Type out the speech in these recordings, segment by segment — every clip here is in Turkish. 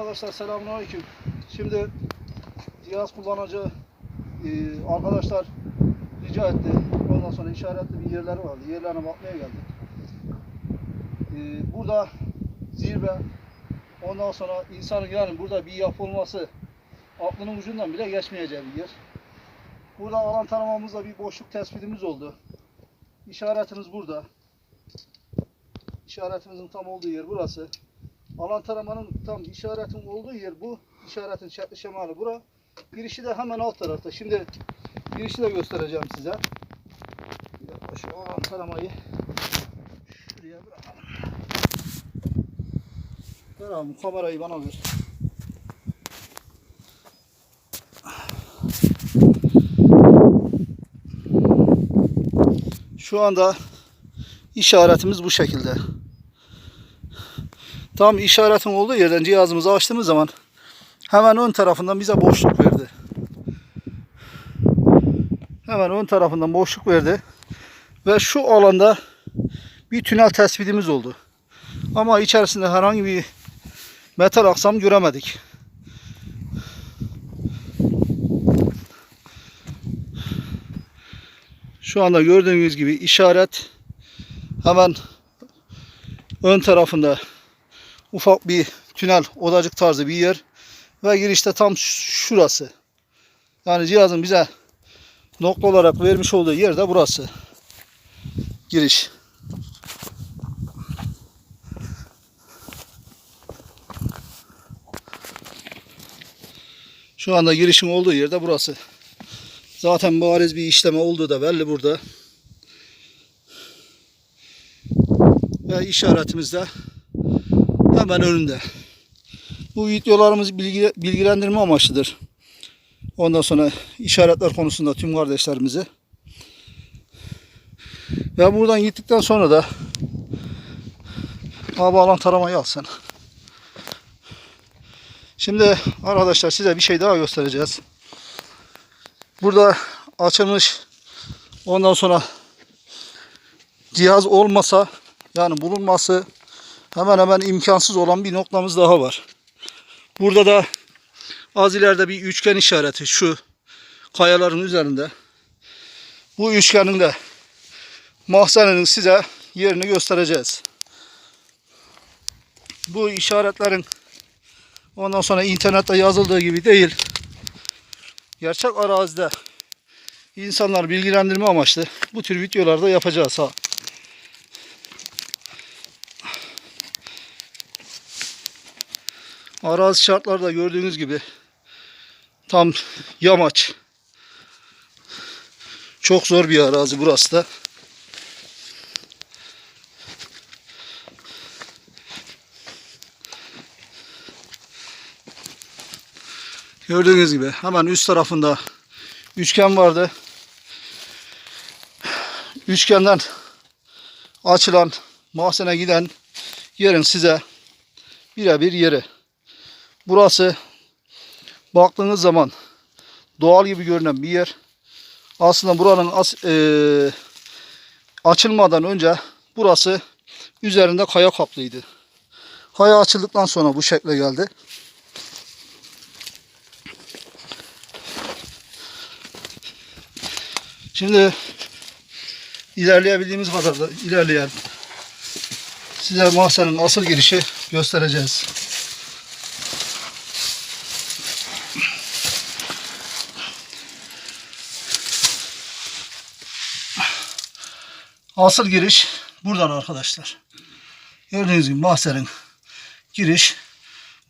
Arkadaşlar selamünaleyküm. Şimdi cihaz kullanıcı e, arkadaşlar rica etti. Ondan sonra işaretli bir yerleri vardı. Yerlerine bakmaya geldik. E, burada zirve ondan sonra insanın yani burada bir yapı olması aklının ucundan bile geçmeyeceği bir yer. Burada alan tanımamızda bir boşluk tespitimiz oldu. İşaretimiz burada. İşaretimizin tam olduğu yer burası. Alan taramanın tam işaretin olduğu yer bu. İşaretin şekli şemali bura. Girişi de hemen alt tarafta. Şimdi girişi de göstereceğim size. Şu alan taramayı şuraya bırakalım. Ver abi kamerayı bana ver. Şu anda işaretimiz bu şekilde. Tam işaretin olduğu yerden cihazımızı açtığımız zaman hemen ön tarafından bize boşluk verdi. Hemen ön tarafından boşluk verdi. Ve şu alanda bir tünel tespitimiz oldu. Ama içerisinde herhangi bir metal aksam göremedik. Şu anda gördüğünüz gibi işaret hemen ön tarafında ufak bir tünel odacık tarzı bir yer ve girişte tam şurası. Yani cihazın bize nokta olarak vermiş olduğu yer de burası. Giriş. Şu anda girişin olduğu yer de burası. Zaten bariz bir işleme olduğu da belli burada. Ve işaretimiz de hemen önünde. Bu videolarımız bilgi, bilgilendirme amaçlıdır. Ondan sonra işaretler konusunda tüm kardeşlerimizi. Ve buradan gittikten sonra da abi alan taramayı alsın. Şimdi arkadaşlar size bir şey daha göstereceğiz. Burada açılmış ondan sonra cihaz olmasa yani bulunması hemen hemen imkansız olan bir noktamız daha var. Burada da az ileride bir üçgen işareti şu kayaların üzerinde. Bu üçgenin de mahzenenin size yerini göstereceğiz. Bu işaretlerin ondan sonra internette yazıldığı gibi değil. Gerçek arazide insanlar bilgilendirme amaçlı bu tür videolarda yapacağız ha. Arazi şartları da gördüğünüz gibi tam yamaç. Çok zor bir arazi burası da. Gördüğünüz gibi hemen üst tarafında üçgen vardı. Üçgenden açılan mahzene giden yerin size birebir yeri. Burası baktığınız zaman doğal gibi görünen bir yer. Aslında buranın as, e, açılmadan önce burası üzerinde kaya kaplıydı. Kaya açıldıktan sonra bu şekle geldi. Şimdi ilerleyebildiğimiz kadar da ilerleyelim. Size mahzenin asıl girişi göstereceğiz. Asıl giriş buradan arkadaşlar. Gördüğünüz gibi mahzenin giriş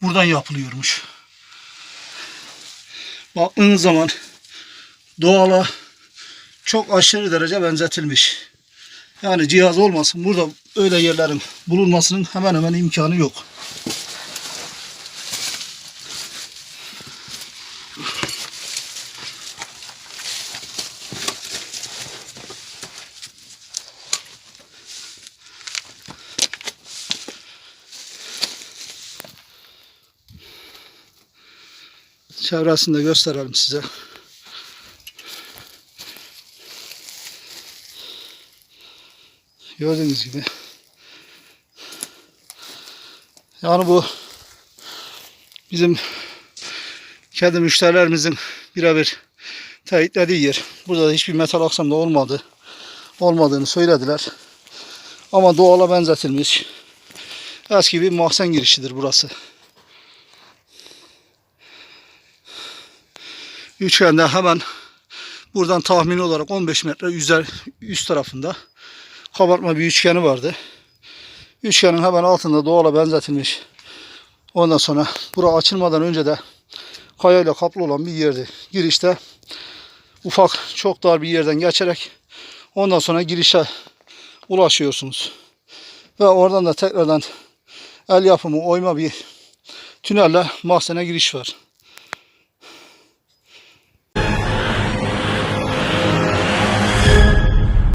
buradan yapılıyormuş. Baktığınız zaman doğala çok aşırı derece benzetilmiş. Yani cihaz olmasın burada öyle yerlerin bulunmasının hemen hemen imkanı yok. Çevresini de gösterelim size. Gördüğünüz gibi. Yani bu bizim kendi müşterilerimizin birebir teyitlediği yer. Burada da hiçbir metal aksamda olmadı. Olmadığını söylediler. Ama doğala benzetilmiş. Eski bir mahzen girişidir burası. Üçgende hemen buradan tahmini olarak 15 metre üzer, üst tarafında kabartma bir üçgeni vardı. Üçgenin hemen altında doğala benzetilmiş. Ondan sonra bura açılmadan önce de kayayla kaplı olan bir yerdi. Girişte ufak çok dar bir yerden geçerek ondan sonra girişe ulaşıyorsunuz. Ve oradan da tekrardan el yapımı oyma bir tünelle mahzene giriş var.